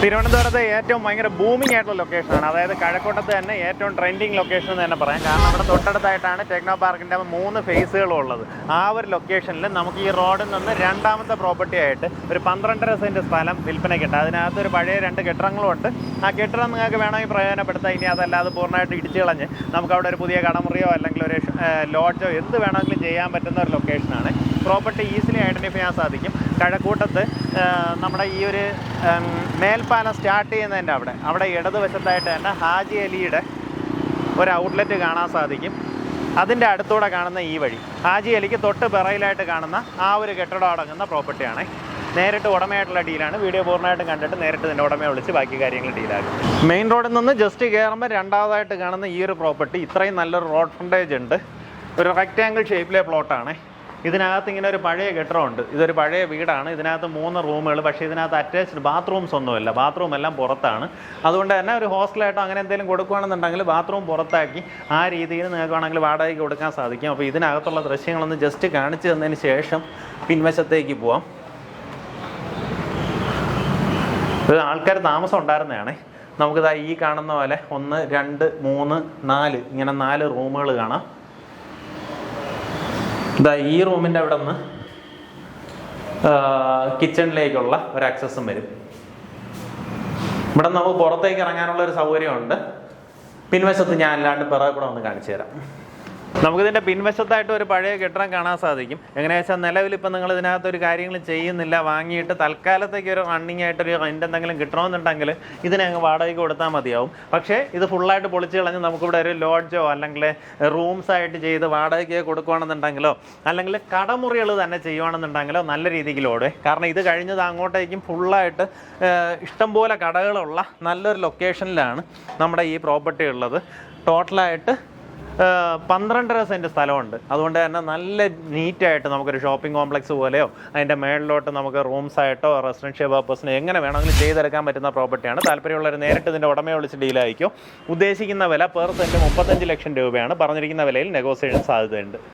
തിരുവനന്തപുരത്തെ ഏറ്റവും ഭയങ്കര ബൂമിംഗ് ആയിട്ടുള്ള ലൊക്കേഷനാണ് അതായത് കഴക്കൂട്ടത്ത് തന്നെ ഏറ്റവും ട്രെൻഡിങ് ലൊക്കേഷൻ എന്ന് തന്നെ പറയാം. കാരണം അവിടെ തൊട്ടടുത്തായിട്ടാണ് ടെക്നോ പാർക്കിന്റെ മൂന്ന് ഫേസുകളും ഉള്ളത്. ആ ഒരു ലൊക്കേഷനിൽ നമുക്ക് ഈ റോഡിൽ നിന്ന് രണ്ടാമത്തെ പ്രോപ്പർട്ടി ആയിട്ട് ഒരു പന്ത്രണ്ടര സെന്റ് സ്ഥലം വിൽപ്പനയ്ക്കുണ്ട് അതിനകത്ത് ഒരു പഴയ രണ്ട് കെട്ടിടങ്ങളും ഉണ്ട്. ആ കെട്ടിടം നിങ്ങൾക്ക് വേണമെങ്കിൽ പ്രയോജനപ്പെടുത്താം. ഇനി അതല്ലാതെ പൂർണമായിട്ട് ഇടിച്ചു കളഞ്ഞ് നമുക്ക് അവിടെ ഒരു പുതിയ കടമുറിയോ അല്ലെങ്കിൽ ഒരു ലോഡ്ജോ എന്ത് വേണമെങ്കിലും ചെയ്യാൻ പറ്റുന്ന ഒരു ലൊക്കേഷനാണ് പ്രോപ്പർട്ടി ഈസിലി ഐഡന്റിഫൈ ചെയ്യാൻ സാധിക്കും. കഴക്കൂട്ടത്ത് നമ്മുടെ ഈ ഒരു മേൽപ്പാലം സ്റ്റാർട്ട് ചെയ്യുന്നതിന്റെ അവിടെ അവിടെ ഇടതുവശത്തായിട്ട് തന്നെ ഹാജി അലിയുടെ ഒരു ഔട്ട്ലെറ്റ് കാണാൻ സാധിക്കും. അതിന്റെ അടുത്തൂടെ കാണുന്ന ഈ വഴി ഹാജി അലിക്ക് തൊട്ട് പിറയിലായിട്ട് കാണുന്ന ആ ഒരു കെട്ടിടം അടങ്ങുന്ന പ്രോപ്പർട്ടിയാണ്. നേരിട്ട് ഉടമയായിട്ടുള്ള ഡീലാണ് വീഡിയോ പൂർണമായിട്ടും കണ്ടിട്ട് നേരിട്ട് ഇതിന്റെ ഉടമയെ വിളിച്ച് ബാക്കി കാര്യങ്ങൾ ഡീലാക്കും മെയിൻ റോഡിൽ നിന്ന് ജസ്റ്റ് കയറുമ്പോൾ രണ്ടാമതായിട്ട് കാണുന്ന ഈ ഒരു പ്രോപ്പർട്ടി ഇത്രയും നല്ലൊരു റോഡ് ഫ്രണ്ടേജ് ഉണ്ട്. ഒരു റെക്റ്റാങ്കിൾ ഷേപ്പിലെ പ്ലോട്ടാണ് ഇതിനകത്ത് ഇങ്ങനെ ഒരു പഴയ കെട്ടിടമുണ്ട്. ഇതൊരു പഴയ വീടാണ്. ഇതിനകത്ത് മൂന്ന് റൂമുകൾ പക്ഷേ ഇതിനകത്ത് അറ്റാച്ച്ഡ് ബാത്റൂംസ് ഒന്നുമില്ല. ബാത്റൂം എല്ലാം പുറത്താണ്. അതുകൊണ്ട് തന്നെ ഒരു ഹോസ്റ്റലായിട്ടോ അങ്ങനെ എന്തെങ്കിലും കൊടുക്കുകയാണെന്നുണ്ടെങ്കിൽ ബാത്റൂം പുറത്താക്കി ആ രീതിയിൽ നിങ്ങൾക്ക് വേണമെങ്കിൽ വാടകയ്ക്ക് കൊടുക്കാൻ സാധിക്കും. അപ്പോൾ ഇതിനകത്തുള്ള ദൃശ്യങ്ങളൊന്ന് ജസ്റ്റ് കാണിച്ചു തന്നതിന് ശേഷം പിൻവശത്തേക്ക് പോവാം. ഇത് ആൾക്കാർ താമസം ഉണ്ടായിരുന്നതാണ്. നമുക്കിതാ ഈ കാണുന്ന പോലെ ഒന്ന് രണ്ട് മൂന്ന് നാല്. ഇങ്ങനെ നാല് റൂമുകൾ കാണാം. ഇതാ ഈ റൂമിന്റെ അവിടെ നിന്ന് കിച്ചണിലേക്കുള്ള ഒരു ആക്സസും വരും. ഇവിടെ നമുക്ക് പുറത്തേക്ക് ഇറങ്ങാനുള്ള ഒരു സൗകര്യമുണ്ട്. പിൻവശത്ത് ഞാൻ അല്ലാണ്ട് പിറകെ കൂടെ ഒന്ന് കാണിച്ചു തരാം. നമുക്കിതിന്റെ പിൻവശത്തായിട്ട് ഒരു പഴയ കെട്ടിടം കാണാൻ സാധിക്കും. എങ്ങനെയാ വെച്ചാൽ നിലവിൽ ഇപ്പം നിങ്ങൾ ഇതിനകത്ത് ഒരു കാര്യങ്ങൾ ചെയ്യുന്നില്ല. വാങ്ങിയിട്ട് തൽക്കാലത്തേക്ക് ഒരു റണ്ണിങ് ആയിട്ടൊരു എന്തെങ്കിലും കിട്ടണമെന്നുണ്ടെങ്കിൽ ഇതിനെ അങ്ങ് വാടകയ്ക്ക് കൊടുത്താൽ മതിയാവും. പക്ഷേ ഇത് ഫുള്ളായിട്ട് പൊളിച്ച് കളഞ്ഞ് നമുക്കിവിടെ ഒരു ലോഡ്ജോ അല്ലെങ്കിൽ റൂംസ് ആയിട്ട് ചെയ്ത് വാടകയ്ക്ക് കൊടുക്കുകയാണെന്നുണ്ടെങ്കിലോ അല്ലെങ്കിൽ കടമുറികൾ തന്നെ ചെയ്യുവാണെന്നുണ്ടെങ്കിലോ നല്ല രീതിക്ക് ലോഡ് കാരണം ഇത് കഴിഞ്ഞത് അങ്ങോട്ടേക്കും ഫുള്ളായിട്ട് ഇഷ്ടംപോലെ കടകളുള്ള നല്ലൊരു ലൊക്കേഷനിലാണ് നമ്മുടെ ഈ പ്രോപ്പർട്ടി ഉള്ളത്. ടോട്ടലായിട്ട് പന്ത്രണ്ടര സെന്റ് സ്ഥലമുണ്ട്. അതുകൊണ്ട് തന്നെ നല്ല നീറ്റായിട്ട് നമുക്കൊരു ഷോപ്പിംഗ് കോംപ്ലക്സ് പോലെയോ അതിന്റെ മേളിലോട്ട് നമുക്ക് റൂംസ് ആയിട്ടോ റെസിഡൻഷ്യൽ പർപ്പസിനോ എങ്ങനെ വേണമെങ്കിലും ചെയ്തെടുക്കാൻ പറ്റുന്ന പ്രോപ്പർട്ടിയാണ് താല്പര്യമുള്ളവർ നേരിട്ട് ഇതിന്റെ ഉടമയെ വിളിച്ച് ഡീലായിരിക്കും ഉദ്ദേശിക്കുന്ന വില പെർ സെന്റ് മുപ്പത്തഞ്ച് ലക്ഷം രൂപയാണ്. പറഞ്ഞിരിക്കുന്ന വിലയിൽ നെഗോസിയേഷൻ സാധ്യതയുണ്ട്.